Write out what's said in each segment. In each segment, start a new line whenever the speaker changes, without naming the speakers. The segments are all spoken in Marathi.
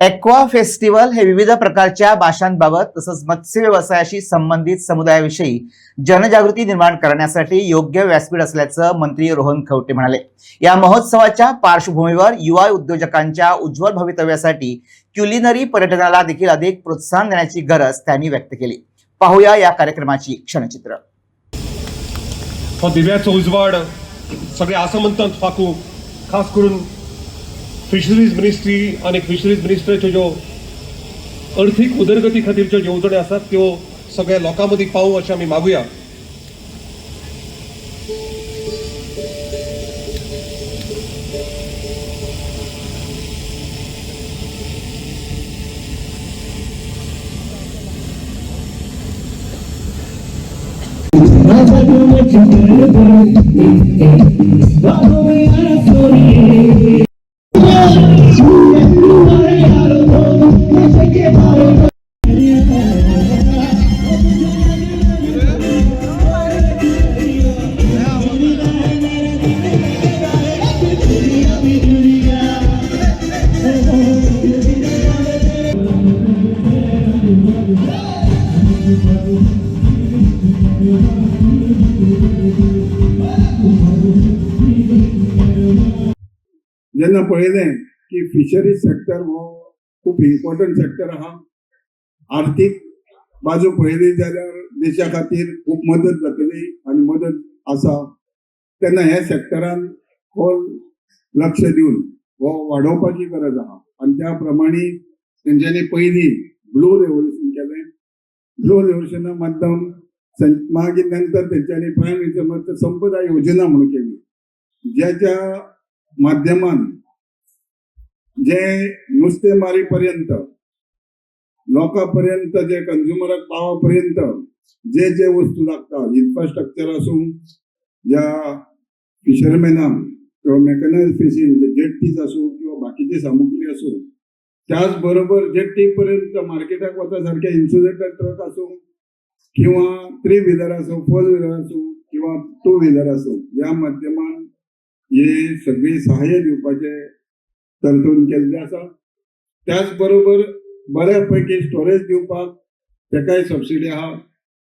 एक्वा फेस्टिवल हे विविध प्रकारच्या भाषांबाबत तसंच मत्स्य व्यवसायाशी संबंधित समुदायाविषयी जनजागृती निर्माण करण्यासाठी योग्य व्यासपीठ असल्याचं मंत्री रोहन खवटे म्हणाले. या महोत्सवाच्या पार्श्वभूमीवर युवा उद्योजकांच्या उज्ज्वल भवितव्यासाठी क्युलिनरी पर्यटनाला देखील अधिक प्रोत्साहन देण्याची गरज त्यांनी व्यक्त केली. पाहूया या कार्यक्रमाची क्षणचित्र.
हो, दिव्याचं उजवाड. सगळे आसामंतांत फाकू खास करून फिशरीज मिनिस्ट्री आणि फिशरीज मिनिस्टरच्यो ज्यो अर्थीक उदरगती खातीरच्यो येवजण्यो आसात त्यो सगळ्या लोकां मदीं पावूं अशें आमी मागुया.
जेन्ना पळयलें की फिशरीज सेक्टर हो खूब इम्पॉर्टंट सेक्टर आहा आर्थीक बाजू पळयली जाल्यार देशा खातीर खूब मदत जातली आनी मदत आसा तेन्ना हे सेक्टरान खोल लक्ष दिवन हो वाडोवपाची गरज आहा. आनी त्या प्रमाणे तेंच्यांनी पयलीं ब्लू रेव्होल्युशन केलें ब्लू रेव्होल्युशना माध्यम मागीर नंतर तेंच्यांनी प्रायम मिनिस्टर संपदा योजना म्हणून केली. ज्याच्या माध्यमान जे नुस्तेमारी पर्यंत लोकांपर्यंत जे कंझ्युमराक पावापर्यंत जे जे वस्तू लागतात इन्फ्रास्ट्रक्चर आसूं ज्या फिशरमॅनाक किंवा मेकनायज फिशींग जेट्टीज आसूं किंवा बाकीची सामुग्री आसूं त्याच बरोबर जेट्टी पर्यंत मार्केटाक वता सारखे इन्सुलेटेड ट्रक आसूं किंवा थ्री व्हिलर आसूं फोर व्हिलर आसूं किंवा टू व्हिलर आसूं या माध्यमात हे सगळी सहाय्य दिवपाचे तरतूद केल्ले आसा. त्याच बरोबर बऱ्यापैकी स्टोरेज दिवपाक तेकाय सबसिडी आहा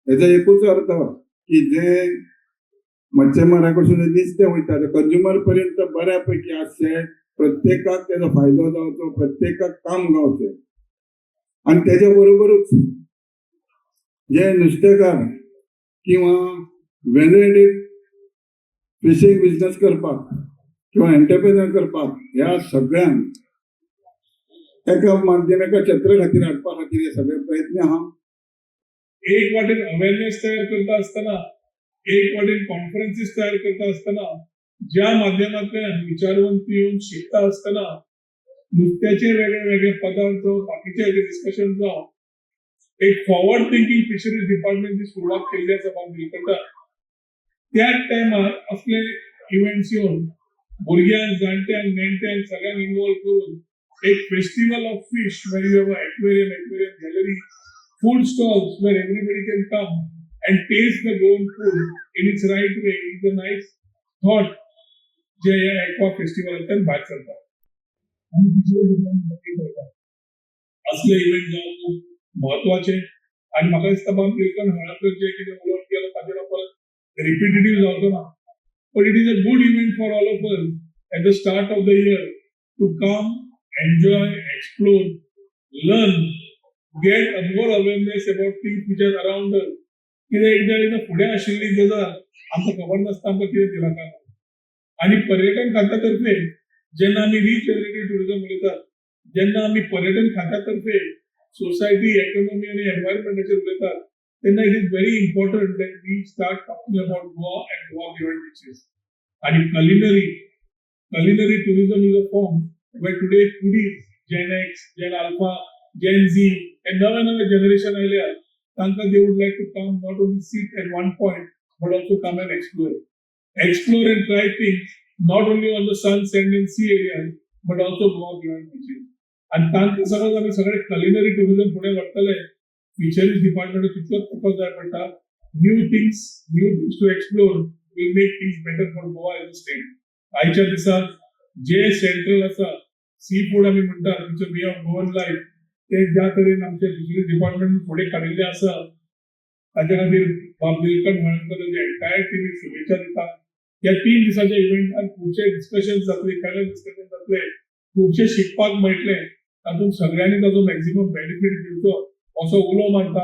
हेजो एकूच अर्थ की जे मच्छीमारा कडसून नुस्तें वयता ते कंज्युमर पर्यंत बऱ्यापैकी आसचे प्रत्येकाक तेजो फायदो जावचो प्रत्येकाक काम गावचें आनी तेज्या बरोबरूच जे नुस्तेकार किंवा व्हॅल्युएडेड फिशींग बिझनेस करपाक किंवा एंटरप्रेनर करपाक ह्या सगळ्यांक एका माध्यम एका खातीर हाडपा खातीर हे सगळे प्रयत्न आहा
एक वाटेन अवेअरनेस तयार करता आसतना एक वाटेन कॉन्फरन्सीस तयार करता आसतना ज्या माध्यमांतल्यान विचारवंत येऊन शिकता आसतना नुकत्याचे वेगळे वेगळे पदार्थ बाकीचे वेगळे डिस्कशन जावं एक फॉरवर्ड थिंकिंग फिशरीज डिपार्टमेंटची सुरवात केल्ली आसा बांबी करता त्याच टायमार असले इव्हेंट्स येवन भुरग्यांक जाणट्यांक नेणट्यांक सगळ्यांक इन्वॉल्व करून एक festival of fish where you have aquarium aquarium gallery food stalls where everybody can come and taste the Goan food in its right way is a nice thought जे या एक्वा फेस्टिवलांतल्यान भायर सरता आनी नक्की करता असले इव्हेंट जावन खूब म्हत्वाचे आनी म्हाका दिसता बाब हळाकर जे कितें repetitive रिपिटेटिव्ह जावचो ना but it is a good event for all of us at the start of the year to come enjoy explore learn get a more awareness about things which are around us. किंवा एकदा एकदा पुढे आशिल्ली गजाल आमकां खबर नासता आमकां कितें दिला काय आणि पर्यटन खात्यातर्फे जेन्ना आमी रिजनरेटिव्ह टुरिझम उलयतात जेन्ना आमी पर्यटन खात्यातर्फे सोसायटी इकॉनॉमी आणि एनवायरमेंटाचेर उलयतात तेन्ना it is very important that we start talking about Goa and Goa beyond beaches आनी culinary culinary tourism is a form where today foodies gen X gen alpha gen Z हे नवे नवे जनरेशन आयल्या तांकां they would like to come not only sit at one point but also come and explore explore and try things not only on the sun sand and sea area but also Goa beyond beaches आणि तांकां समज आमी सगळे कलिनरी टुरिझम फुडें व्हरतले फिशरीज डिपार्टमेंट तितलोच फोकस जाय पडटा new things new things to explore will make things better for Goa as a state आयच्या दिसाक जे सेंट्रल आसा सी फूड आमी म्हणतात तुमचं वे ऑफ गोवन लायफ ते ज्या तरेन आमच्या फिशरीज डिपार्टमेंट फुडें काडिल्ले आसा ताच्या खातीर बाब निलकंठ मळकर एंटायर टिमीक शुभेच्छा दिता ह्या तीन दिसाच्या इव्हेंटान खुबशे डिस्कशन जातले पॅनल डिस्कशन जातले खुबशे शिकपाक मेळटले तातूंत सगळ्यांनी ताचो मॅक्झिमम बेनिफीट घेवचो असो उलो मारता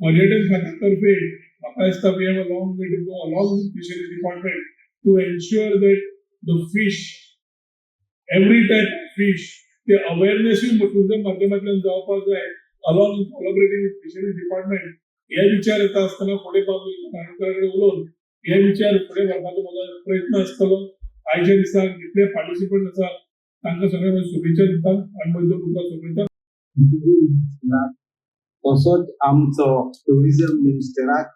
पर्यटन खात्या तर्फे म्हाका दिसता we have a long way to go along with fisheries department to ensure that the fish every type of fish ते अवेअरनेसूय टुरिझम माध्यमांतल्यान जावपाक जाय along with collaborating with fisheries department हे विचार येता आसतना फुडें बाब कडेन उलोवन हे विचार फुडें व्हरपाचो म्हजो प्रयत्न आसतलो आयच्या दिसाक जितले पार्टिसिपंट आसा तांकां सगळें हांव शुभेच्छा दिता आनी म्हजो तुमकां शुभेच्छा.
तसोच आमचो टुरिझम मिनिस्टराक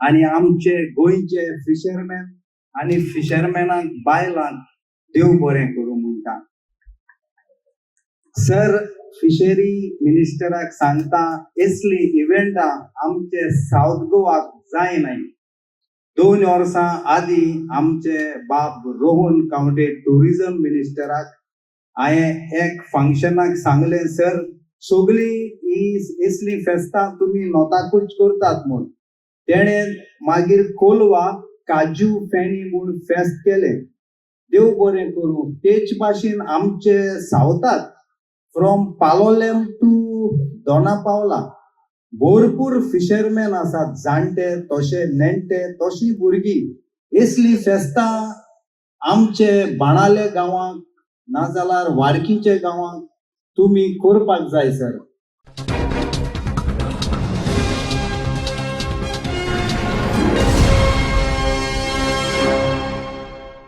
आणि आमचे गोंयचे फिशरमॅन आणि फिशरमॅनाक बायलांक देव बरें करूं म्हणटा. सर फिशरी मिनिस्टराक सांगता असली इव्हेंटां आमचे साऊथ गोवाक जायनाय दोन वर्सां आदीं आमचे बाब रोहन कावंटे टुरिझम मिनिस्टराक हांवें एक फंक्शनाक सांगलें सर सोगली ही फेस्तां तुमी नोताकूच करतात म्हूण तेणें मागीर कोलवा काजू फेणी म्हूण फेस्त केलें. देव बरें करूं. तेच भाशेन आमचे सावथाक फ्रॉम पालोलेम टू दोना पावला भरपूर फिशरमॅन आसात. जाणटे तशे नेणटे तशी भुरगीं. असली फेस्तां आमचे बाणाले गांवांक नाजाल्यार वाडकीचे गांवांक तुम्ही करपाक जाय सर.